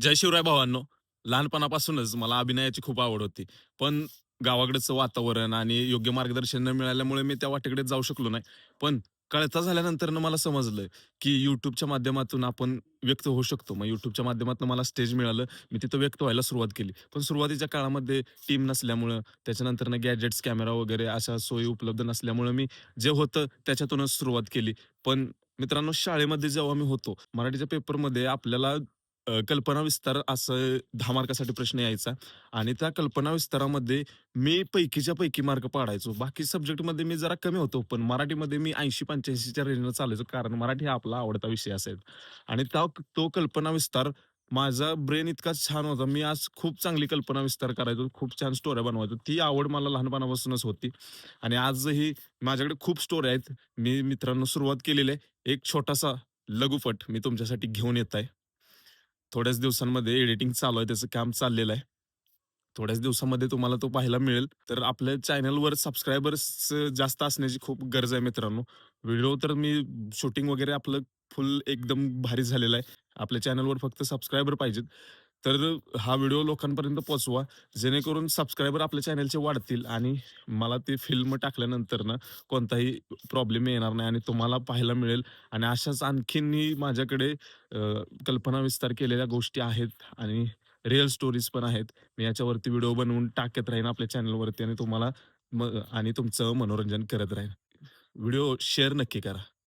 जय शिवराय भावांनो. लहानपणापासूनच मला अभिनयाची खूप आवड होती. पण गावाकडचं वातावरण आणि योग्य मार्गदर्शन न मिळाल्यामुळे मी त्या वाटेकडे जाऊ शकलो नाही. पण कळता झाल्यानंतरनं मला समजलं, की युट्यूबच्या माध्यमातून आपण व्यक्त होऊ शकतो. मग युट्यूबच्या माध्यमातून मला स्टेज मिळालं. मी तिथं व्यक्त व्हायला सुरुवात केली. पण सुरुवातीच्या काळामध्ये टीम नसल्यामुळं, त्याच्यानंतरनं गॅजेट्स, कॅमेरा वगैरे अशा सोयी उपलब्ध नसल्यामुळं मी जे होतं त्याच्यातूनच सुरुवात केली. पण मित्रांनो शाळेमध्ये जेव्हा मी होतो, मराठीच्या पेपरमध्ये आपल्याला अ, कल्पना विस्तार असं 10 मार्कासाठी प्रश्न यायचा आणि त्या कल्पना विस्तारामध्ये मी पैकीच्या पैकी मार्क पाडायचो. बाकी सब्जेक्टमध्ये मी जरा कमी होतो, पण मराठीमध्ये मी 80-85 च्या रेंजनं चालायचो. कारण मराठी हा आपला आवडता विषय असेल आणि त्या तो कल्पना विस्तार माझा ब्रेन इतका छान होता. मी आज खूप चांगली कल्पना विस्तार करायचो. खूप छान स्टोऱ्या बनवायचो. ती आवड मला लहानपणापासूनच होती आणि आजही माझ्याकडे खूप स्टोऱ्या आहेत. मी मित्रांनो सुरुवात केलेली आहे. एक छोटासा लघुपट मी तुमच्यासाठी घेऊन येत आहे. थोड्याच दिवसांमध्ये एडिटिंग चालू आहे. त्याचं काम चाललेलं आहे. थोड्याच दिवसामध्ये तुम्हाला तो पाहायला मिळेल. तर आपल्या चॅनलवर सबस्क्रायबर्स जास्त असण्याची खूप गरज आहे मित्रांनो. व्हिडिओ तर मी शूटिंग वगैरे आपलं फुल एकदम भारी झालेलं आहे. आपल्या चॅनलवर फक्त सबस्क्रायबर पाहिजेत. तर हा व्हिडिओ लोकांपर्यंत पोहोचवा. जेणेकरून सबस्क्रायबर आपल्या चॅनलचे वाढतील आणि मला ती फिल्म टाकल्यानंतरनं कोणताही प्रॉब्लेम येणार नाही आणि तुम्हाला पाहायला मिळेल आणि अशाच आणखीनही माझ्याकडे कल्पना विस्तार केलेल्या गोष्टी आहेत आणि रिअल स्टोरीज पण आहेत. मी याच्यावरती व्हिडिओ बनवून टाकत राहीन आपल्या चॅनलवरती आणि तुम्हाला म आणि तुमचं मनोरंजन करत राहीन. व्हिडिओ शेअर नक्की करा.